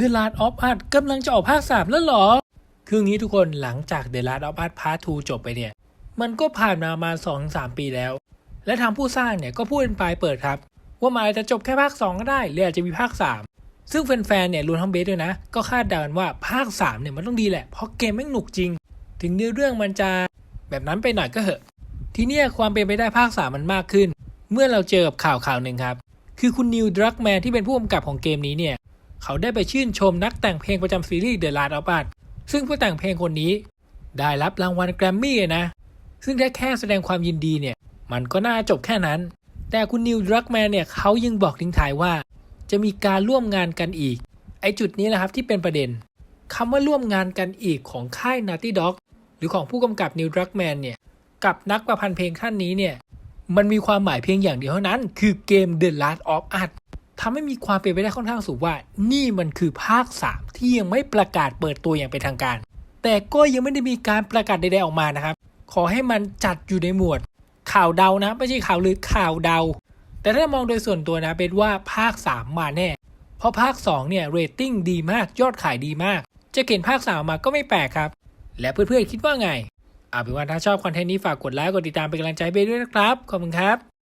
The Last of Us กำลังจะออกภาค 3 แล้วหรอ คืองี้ทุกคนหลังจาก The Last of Us Part 2 จบไปเนี่ย มันก็ผ่านมาประมาณ2-3 ปีแล้ว และทางผู้สร้างเนี่ยก็พูดเป็นปลายเปิดครับ ว่ามันอาจจะจบแค่ภาค 2 ก็ได้ หรืออาจจะมีภาค 3 ซึ่งแฟนๆเนี่ยรวมทั้งเบสด้วยนะ ก็คาดเดากันว่าภาค 3 เนี่ยมันต้องดีแหละ เพราะเกมแม่งหนุกจริง ถึงเนื้อเรื่องมันจะแบบนั้นไปหน่อยก็เหอะ ทีเนี้ยความเป็นไปได้ภาค 3 มันมากขึ้น เมื่อเราเจอกับข่าวข่าวหนึ่งครับ คือคุณนิวดรักแมนที่เป็นผู้กำกับของเกมนี้เนี่ย เขาได้ไปชื่นชมนักแต่งเพลงประจำซีรีส์ The Last of Us ซึ่งผู้แต่งเพลงคนนี้ ได้รับรางวัลแกรมมี่นะ ซึ่งแค่แค่แสดงความยินดีเนี่ย มันก็น่าจบแค่นั้น แต่คุณนิวดรักแมนเนี่ยเขายังบอกทิ้งท้ายว่า จะมีการร่วมงานกันอีก ไอจุดนี้แหละครับที่เป็นประเด็นคำว่าร่วมงานกันอีกของค่าย Naughty Dog หรือของผู้กำกับนิวดรักแมนเนี่ย กับนักประพันธ์เพลงท่านนี้เนี่ย มันมีความหมายเพียงอย่างเดียวเท่านั้น คือเกม The Last of Us ทำให้มีความเป็นไปได้ค่อนข้างสูงว่า นี่มันคือภาค 3 ที่ยังไม่ประกาศเปิดตัวอย่างเป็นทางการ แต่ก็ยังไม่ได้มีการประกาศใดๆออกมานะครับ ขอให้มันจัดอยู่ในหมวด ข่าวเดานะ ไม่ใช่ข่าวลือข่าวเดา แต่ถ้ามองโดยส่วนตัวนะเป็นว่าภาค 3 มาแน่ เพราะภาค 2 เนี่ยเรตติ้งดีมากยอดขายดีมาก จะเห็นภาค 3 มาก็ไม่แปลกครับ และเพื่อนๆคิดว่าไงเอาเป็นว่าถ้าชอบคอนเทนต์นี้ฝากกดไลค์กดติดตามเป็นกำลังใจให้เบสด้วยนะครับขอบคุณครับ